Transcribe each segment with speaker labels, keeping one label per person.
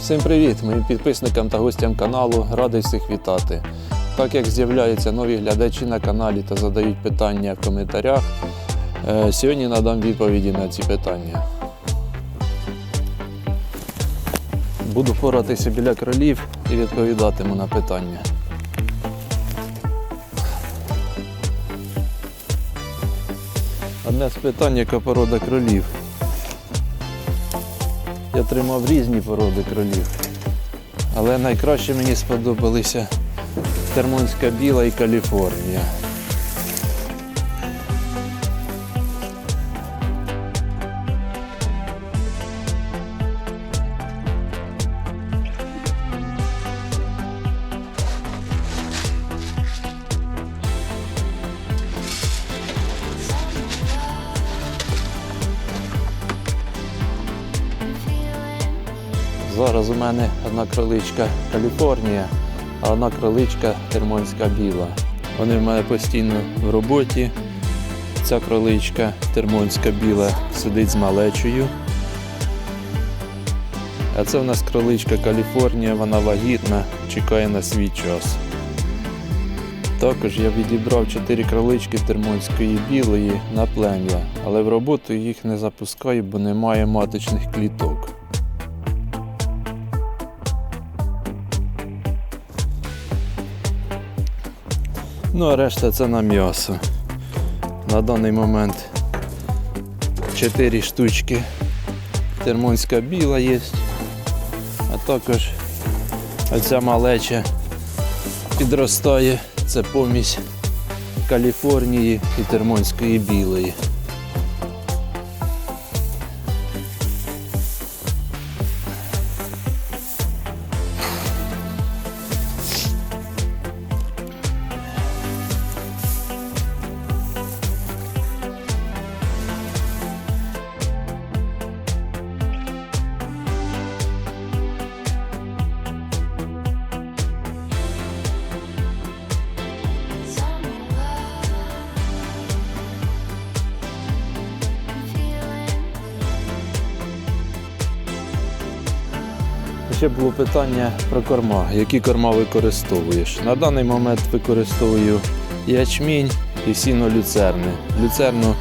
Speaker 1: Всім привіт! Моїм підписникам та гостям каналу радий всіх вітати. Так як з'являються нові глядачі на каналі та задають питання в коментарях, е, сьогодні надам відповіді на ці питання. Буду поратися біля кролів і відповідатиму на питання. Одне з питань, яка порода кролів. Я тримав різні породи кролів. Але найкраще мені сподобалися Термонська біла і Каліфорнія. Зараз у мене одна кроличка Каліфорнія, а одна кроличка Термонська біла. Вони в мене постійно в роботі. Ця кроличка Термонська біла сидить з малечою. А це в нас кроличка Каліфорнія, вона вагітна, чекає на свій час. Також я відібрав 4 кролички термонської білої на плем'я, але в роботу їх не запускаю, бо немає маточних кліток. Ну, а решта це на м'ясо. На даний момент 4 штучки. Термонська біла є. А також оця малеча підростає. Це помість Каліфорнії і термонської білої. Ще було питання про корма. Які корма використовуєш? На даний момент використовую ячмінь і сіно люцерни. Люцерну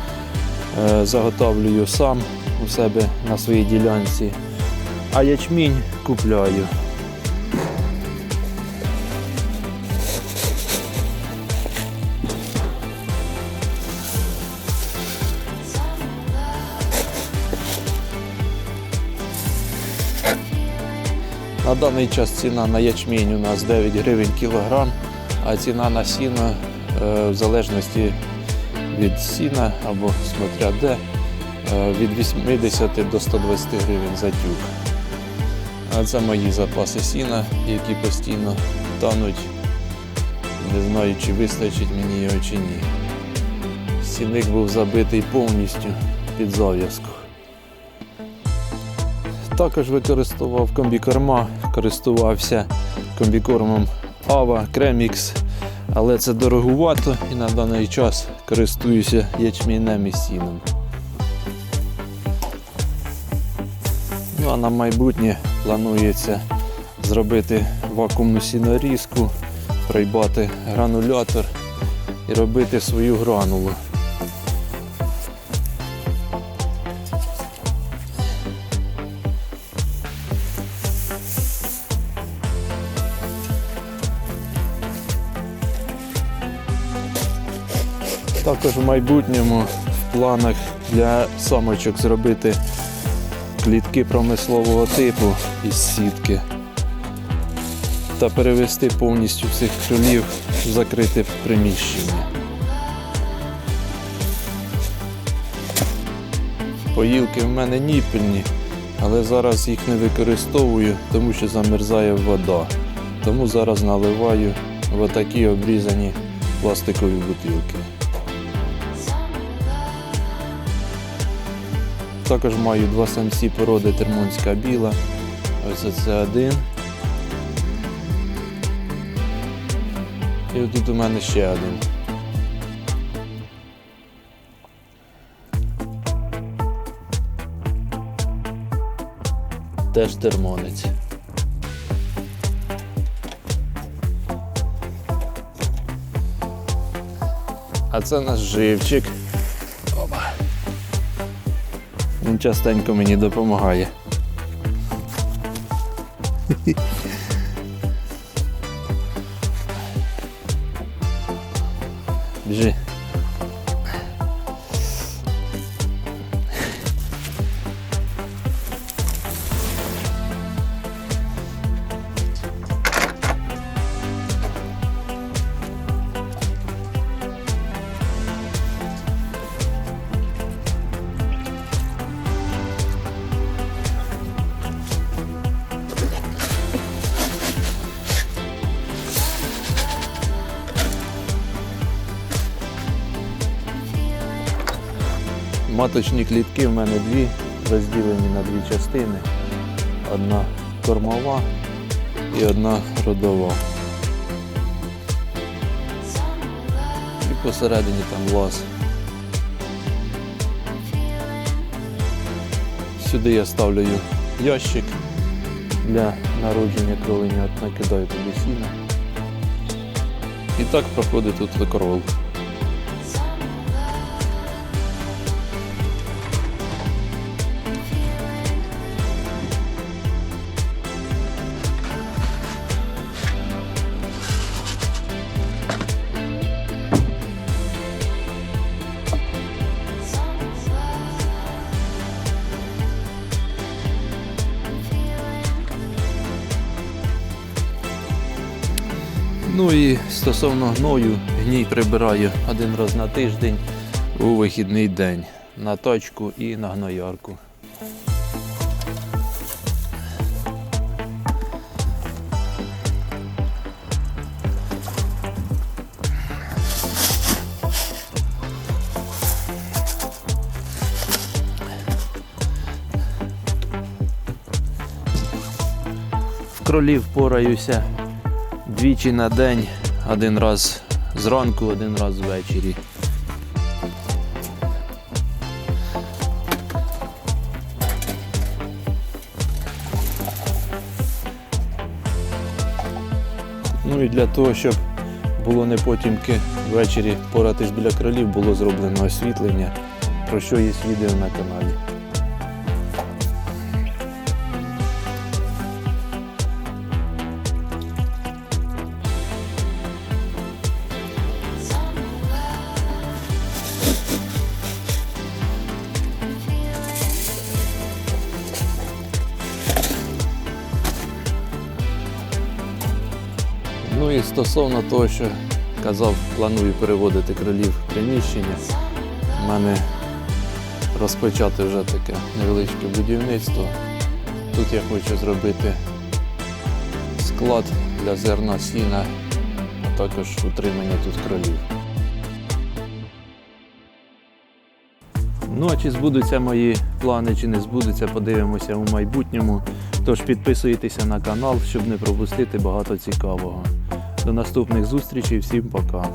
Speaker 1: е, заготовлюю сам у себе на своїй ділянці, а ячмінь купляю. На даний час ціна на ячмінь у нас 9 гривень кілограм, а ціна на сіно е, в залежності від сіна або смотря де, е, від 80 до 120 гривень за тюк. А це мої запаси сіна, які постійно тануть. Не знаю, чи вистачить мені його чи ні. Сінник був забитий повністю під зав'язку. Також використовував комбікорма, користувався комбікормом Ава, Кремікс, але це дорогувато і на даний час користуюся ячміннем і сіном. Ну а на майбутнє планується зробити вакуумну сінорізку, прийбати гранулятор і робити свою гранулу. Також в майбутньому в планах для самочок зробити клітки промислового типу із сітки та перевести повністю всіх кролів в закрите приміщення. Поїлки в мене ніпельні, але зараз їх не використовую, тому що замерзає вода. Тому зараз наливаю в отакі обрізані пластикові бутилки. Також маю два самці породи термонська біла. Ось це один. І тут у мене ще один. Теж термонець. А це наш живчик. Він частенько мені допомагає. Біжи. Маточні клітки в мене дві, розділені на дві частини. Одна кормова і одна родова. І посередині там лаз. Сюди я ставлю ящик для народження кроленят, накидаю туди сіна. І так проходить тут корол. Ну і стосовно гною, гній прибираю один раз на тиждень у вихідний день на точку і на гноярку. Кролів пораюся двічі на день, один раз зранку, один раз ввечері. Ну і для того, щоб було не потімки ввечері поратись біля кролів, було зроблено освітлення, про що є відео на каналі. Стосовно того, що казав, планую переводити кролів в приміщення. У мене розпочати вже таке невеличке будівництво. Тут я хочу зробити склад для зерна сіна, а також утримання тут кролів. Ну а чи збудуться мої плани, чи не збудуться, подивимося у майбутньому. Тож підписуйтеся на канал, щоб не пропустити багато цікавого. До наступних зустрічей, всім пока.